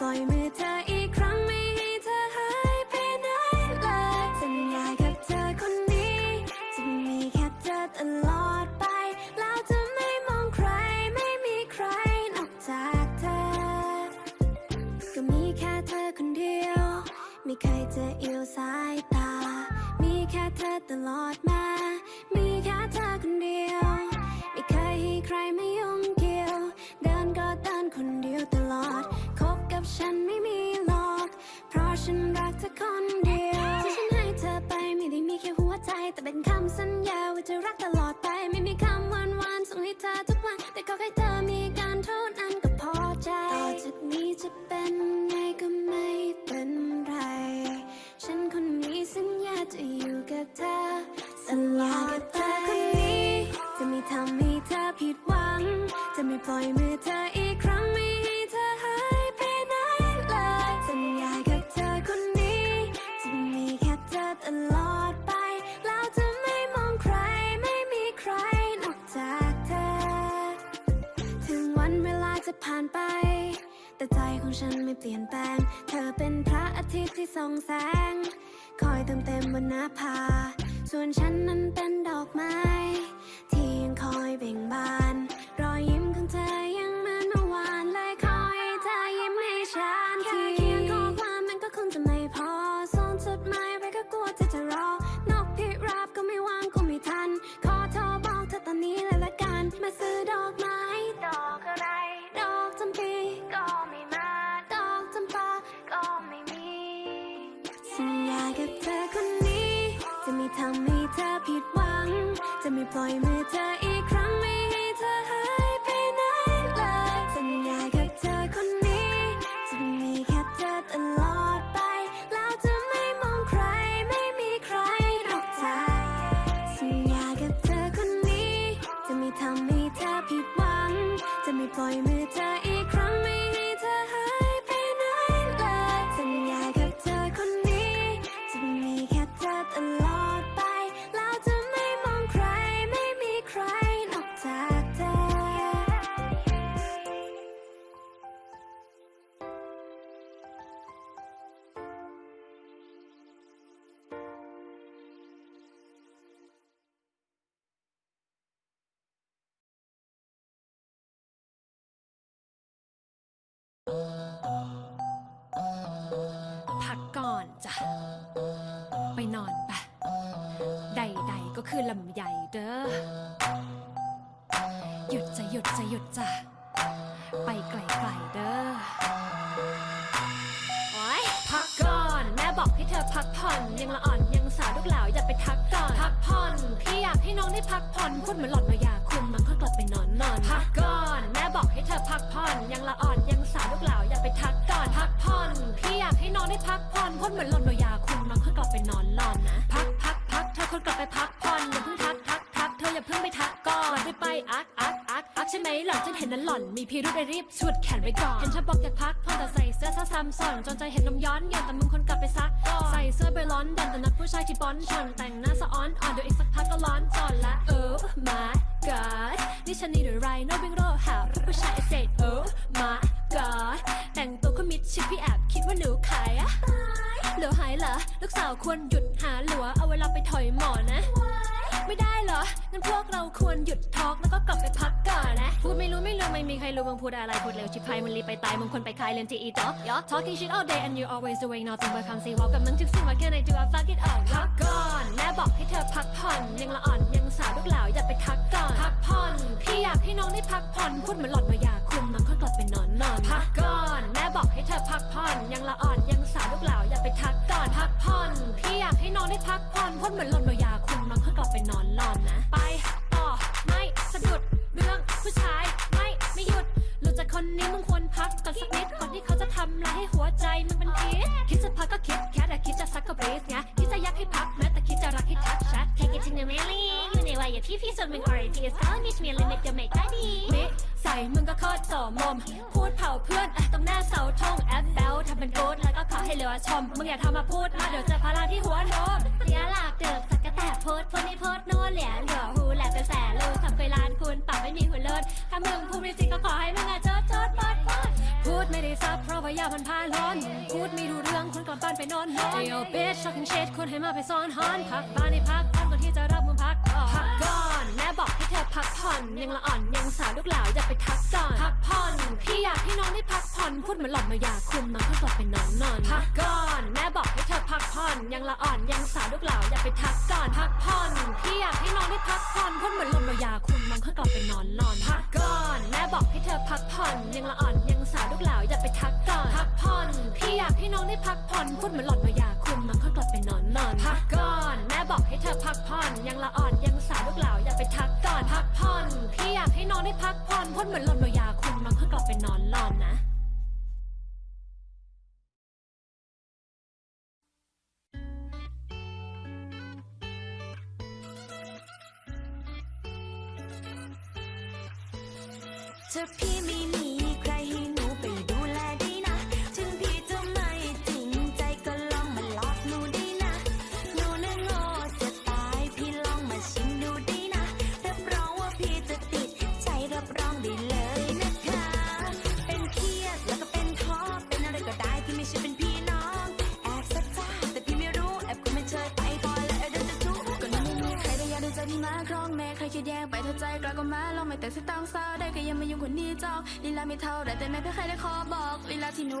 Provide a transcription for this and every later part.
ปล่อยมือเธออีกครั้งไม่ให้เธอหายไปไหนเลยสัญญากับเธอคนนี้ จะมีแค่เธอตลอดไป แล้วจะไม่มองใครไม่มีใครนอกจากเธอ ก็มีแค่เธอคนเดียว ไม่เคยจะเอียวสายตา มีแค่เธอตลอดมา มีแค่เธอคนเดียว ไม่เคยให้ใครม ฉันไม่มีหรอก เพราะฉันรักเธอคนเดียว ที่ฉันให้เธอไปไม่ได้มีแค่หัวใจ แต่เป็นคำสัญญาว่าจะรักตลอดไป ไม่มีคำหวานหวานส่งให้เธอทุกวัน แต่ขอแค่เธอมีการเท่านั้นก็พอใจ ต่อจากนี้จะเป็นไงก็ไม่เป็นไร ฉันคนนี้สัญญาจะอยู่กับเธอสัญญากับเธอคนนี้จะไม่ทำให้เธอผิดหวัง จะไม่ปล่อยมือเธออีก ฉันไม่เปลี่ยนแปลง เธอเป็นพระอาทิตย์ที่ส่องแสง คอยเติมเต็มบนหน้าผาส่วนฉันนั้นเป็นดอกไม้ ที่ยังคอยเบ่งบาน ยุดจะหยุดจะหยุดจ้ะไปไกลๆเด้อโอ๊ยพักก่อนแม่บอกให้เธอพักผ่อน ยังละอ่อนยังสาวลูกหลาวอย่าไปทักก่อนพักผ่อนพี่อยากให้น้องได้พักผ่อนพูดเหมือนหลอนมายาคุมมันค่อยกลับไปนอนนอนพักก่อนแม่บอกให้เธอพักผ่อนยังละอ่อนยังสาวลูกหลาวอย่าไปทักก่อนพักผ่อนพี่อยากให้น้องได้พักผ่อนพูดเหมือนหลอนมายาคุมมันค่อยกลับไปนอนนอน หมหล่อนฉันเห็นนั้นหล่อน มีพิรุธเลยรีบชุดแขนไว้ก่อน เห็นฉันบอกอยากพักผ่อนแต่ใส่เสื้อซะซ้ำซ้อนจนใจเห็นนมย้อนย้อนแต่มึงคนกลับไปซักก่อนใส่เสื้อไปร้อนดันแต่นัดผู้ชายที่บอนชอนแต่งหน้าสะอ้อนอ่อนเดี๋ยวอีกสักพักก็ร้อนจอนละเออ my god นี่ฉันนี่หรือไรโนบิงโรหาผู้ชายเสร็จเออ my god แต่งตัวก็มิดชิดพี่แอบคิดว่าหนูขายอะเหลือหายเหรอลูกสาวควรหยุดหาหลัวเอาเวลาไปถอยหมอนะ ไม่ได้เหรองั้นพวกเราควรหยุดทอล์กแล้วก็กลับไปพักก่อน ใครรู้มึงพูดอะไรพูดเร็วชิบหายมึงรีบไปตายมึงคนไปคายเรียนจีอีจ๊อกยอ talking shit all day and you always doing nothing but come say walk กับมึงทุกสิ่ง what can I do I fuck it up พักก่อนแม่บอกให้เธอพักผ่อนยังละอ่อนยังสาวลูกเหล่าอย่าไปทักก่อนพักผ่อนพี่อยากให้น้องได้พักผ่อนพูดเหมือนหลอนมายาคุมน้องค่อยกลับไปนอนนอนพักก่อนแม่บอกให้เธอพักผ่อนยังละอ่อนยังสาวลูกเหล่าอย่าไปทักก่อนพักผ่อนพี่อยากให้น้องได้พักผ่อนพูดเหมือนหลอนมายา ใจมึงเป็นพิษคิดจะพักก็คิดแค่แต่คิดจะซักก็บรีฟไงคิดจะยักให้พักแม้แต่คิดจะรักให้ทักชัด Take it to the melly อยู่ในวัยที่พี่สุดมึง already is telling me to me limit your make ได้ดีนิใส่มึงก็โคตรโสมม พูดเผาเพื่อนตรงหน้าเสาธงแอปเบลทำเป็นโกดแล้วก็ขอให้เหลือชม มึงอย่าทำมาพูดมาเดี๋ยวเจะพาราที่หัวโนมเสียหลักเดิกสักกะแตโพสต์พูดไม่โพสโน่นเหลียเหลือหูแหลกแต่แสลูทำเคยลานคุณปากไม่มีหัวเลิศถ้ามึงพูดจริงก็ขอให้มึงอะโจ ไม่ได้ซับเพราะว่าว่ายาพันพาร้อนพูดไม่รู้เรื่องคนกลับบ้านไปนอนนอนเดี๋ยวเบสช็อกกิ้งเชดคนให้มาไปซ่อนฮอนพักบ้านในพักก่อนก่อนที่จะรับมือพักก่อนพักก่อนแม่บอกให้เธอพักผ่อนยังละอ่อนยังสาวลูกหลาวอย่าไปทักก่อนพักผ่อนพี่อยากให้น้องได้พักผ่อนพูดเหมือนหล่อนมาอยากคุมน้องก็กลับไปนอนนอนพักก่อนแม่บอกให้เธอพัก ผ่อนยังละอ่อนยังสาวลูกเหล่าอย่าไปทักก่อนพักผ่อนพี่อยากให้น้องได้พักผ่อนพูดเหมือนหล่อนมาอยาคุมน้องก็กลับไปนอนนอนพักก่อนแม่บอกให้เธอพักผ่อนยังละอ่อนยังสาวลูกเหล่าอย่าไปทักก่อนพักผ่อนพี่อยากให้น้องได้พักผ่อนพูดเหมือนหล่อนมาอยาคุมน้องก็กลับไปนอนนอนพักก่อน ถ้าพี่ไม่มี ม่เท่าไรแต่ไม่เป็นใครได้ขอบอกลีลาที่หนู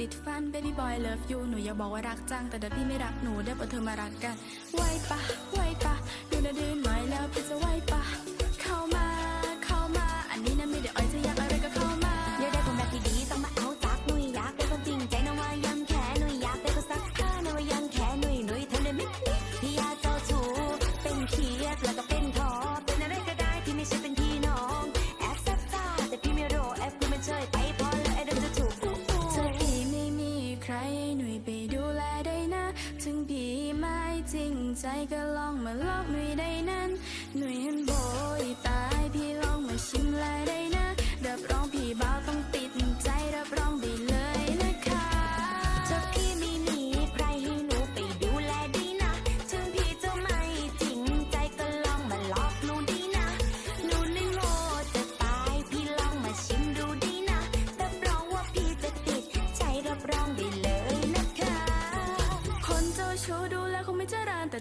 ติดฟัน baby boy love you หนูอยากบอกว่ารักจัง แต่เดี๋ยวพี่ไม่รักหนูเดี๋ยวพอเธอมารักกันไหวปะไหวปะดูนะดื้อหน่อยแล้วพี่จะไหวปะเข้ามา ใจก็ลองมาลอกหนุ่ยได้นะ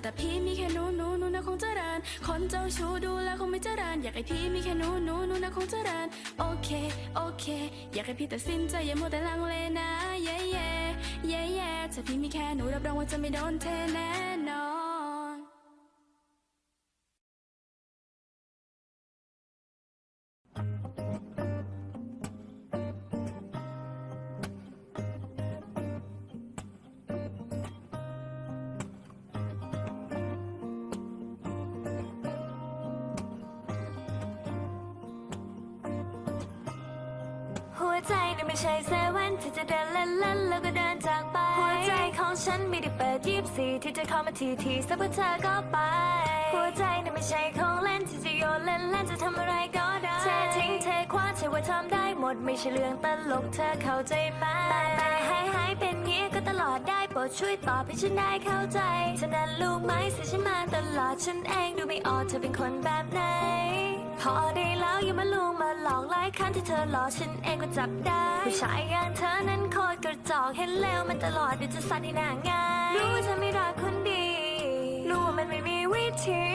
แต่พี่มีแค่หนูหนูหนูนะคงเจริญคนเจ้าชู้ดูแลคงไม่เจริญอยากให้พี่มีแค่หนูหนูหนูนะคงเจริญโอเคโอเค อยากให้พี่ตัดสินใจอย่ามัวแต่ลังเลนะเย่เย่เย่เย่ถ้าพี่มีแค่หนูรับรองว่าจะไม่โดนเทแน่ ใจนี่ไม่ใช่เซเว่นที่จะเดินเล่นเล่นๆแล้วก็เดินจากไป หัวใจของฉันไม่ได้เปิดยีบสี่ที่จะเข้ามาทีทีสักพักเธอก็ไป หัวใจนี่ไม่ใช่ของเล่นที่จะโยนเล่นเล่นๆจะทำอะไรก็ได้เททิ้งเทคว้าเธอว่าทำได้หมดไม่ใช่เรื่องตลกเธอเข้าใจไหมแต่แต่ให้หายเป็นงี้ก็ตลอดได้โปรดช่วยตอบให้ฉันได้เข้าใจฉะนั้นลูกไม้เสียฉันมาตลอดฉันเองดูไม่ออกเธอเป็นคนแบบไหน พอได้แล้วอย่ามาลวงมาหลอกหลายครั้งที่เธอหลอกฉันเองก็จับได้ ผู้ชายอย่างเธอนั้นโคตรกระจอกเห็นแล้วมันตลอดเดี๋ยวจะสัตว์ในหน้าง่ายรู้ว่าเธอไม่รักคนดีรู้ว่ามันไม่มีวิธี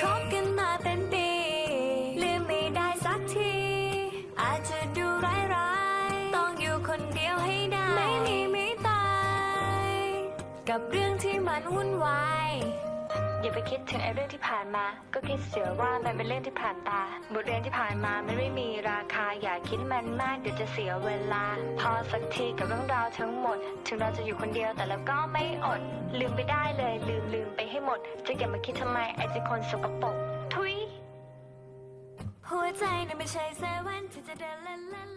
คบกันมาเป็นปีลืมไม่ได้สักที อาจจะดูร้ายร้ายๆต้องอยู่คนเดียวให้ได้ ไม่มีไม่ตาย กับเรื่องที่มันวุ่นวาย อย่าไปคิดถึงไอ้เรื่องที่ผ่านมา ก็คิดเสียว่ามันเป็นเรื่องที่ผ่านตา บทเรียนที่ผ่านมามันไม่มีราคา อย่าคิดมันมากเดี๋ยวจะเสียเวลา พอสักทีกับเรื่องราวทั้งหมด ถึงเราจะอยู่คนเดียวแต่เราก็ไม่อด ลืมไปได้เลย ลืมลืมไปให้หมด จะเก็บมาคิดทำไมไอ้เจ้าคนสกปรกทุยหัวใจนั้นไม่ใช่เซเว่นที่จะเดินเล่นเล่น